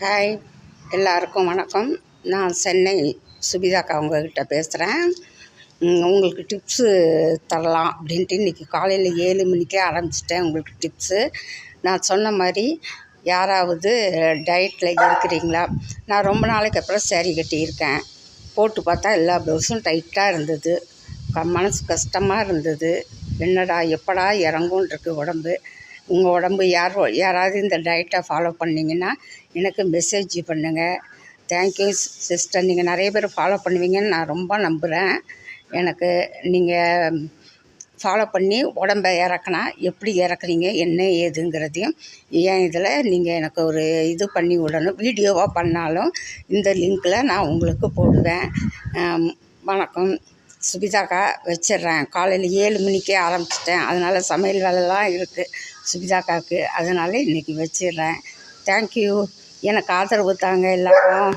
Hi எல்லாருக்கும் வணக்கம். நான் சென்னை சுபிதாக்கா உங்ககிட்ட பேசுகிறேன் உங்களுக்கு டிப்ஸு தரலாம் அப்படின்ட்டு இன்றைக்கி காலையில் ஏழு மணிக்கே ஆரம்பிச்சிட்டேன் உங்களுக்கு டிப்ஸு நான் சொன்ன மாதிரி யாராவது டயட்டில் இருக்கிறீங்களா? நான் ரொம்ப நாளைக்கு அப்புறம் சேரீ கட்டியிருக்கேன். போட்டு பார்த்தா எல்லா ப்ளவுஸும் டைட்டாக இருந்தது. க மனசு கஷ்டமாக இருந்தது. என்னடா எப்படா இறங்கும்ன்ருக்கு உடம்பு. உங்கள் உடம்பு யார் யாராவது இந்த டயட்டை ஃபாலோ பண்ணிங்கன்னா எனக்கு மெசேஜ் பண்ணுங்கள் தேங்க்யூ சிஸ்டர் நீங்கள் நிறைய பேர் ஃபாலோ பண்ணுவீங்கன்னு நான் ரொம்ப நம்புகிறேன் எனக்கு நீங்கள் ஃபாலோ பண்ணி உடம்ப இறக்குனா எப்படி இறக்குறீங்க என்ன ஏதுங்கிறதையும் ஏன் இதில் நீங்கள் எனக்கு ஒரு இது பண்ணி விடணும் வீடியோவாக பண்ணாலும் இந்த லிங்க்கில் நான் உங்களுக்கு போடுவேன். வணக்கம். சுபிதாக்கா வச்சிடுறேன். காலையில் ஏழு மணிக்கே ஆரம்பிச்சிட்டேன். அதனால் சமையல் வேலைலாம் இருக்குது சுபிதாக்காவுக்கு அதனால் இன்றைக்கி வச்சிடுறேன். தேங்க்யூ எனக்கு ஆதரவு தாங்க எல்லாரும்.